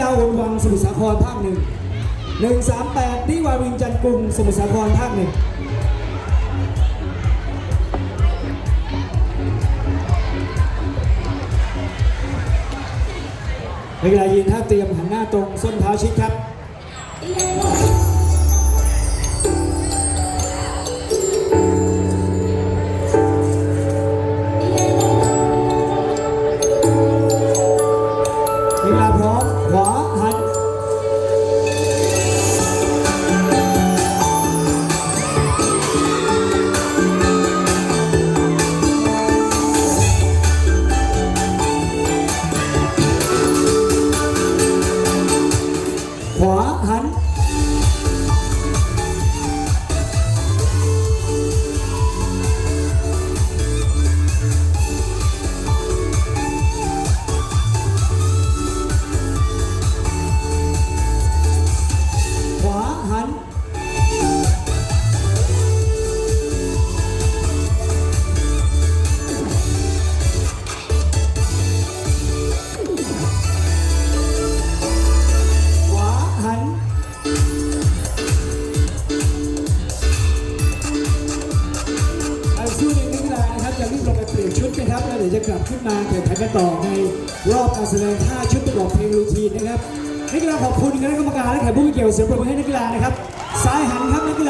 ดาวนวังสมุทรสาครภาคหนึ่งหนึ่งสามแปดนิวาวินจันกรุงสมุทรสาครภาคหนึ่งนักกีฬายืนท่าเตรียมหันหน้าตรงส้นเท้าชิดครับ ขวาหันขวาหัน ลี่ยนชุดนะครับแล้วเดี๋ยวจะกลับขึ้นมาแข่งขันกันต่อในรอบการแสดงท่าชุดประกอบเพลงรูทีนนะครับนักกีฬาขอบคุณคณะกรรมการและแขกผู้มีเกียรติเสียงปรบมือให้นักกีฬานะครับซ้ายหันครับนักกีฬา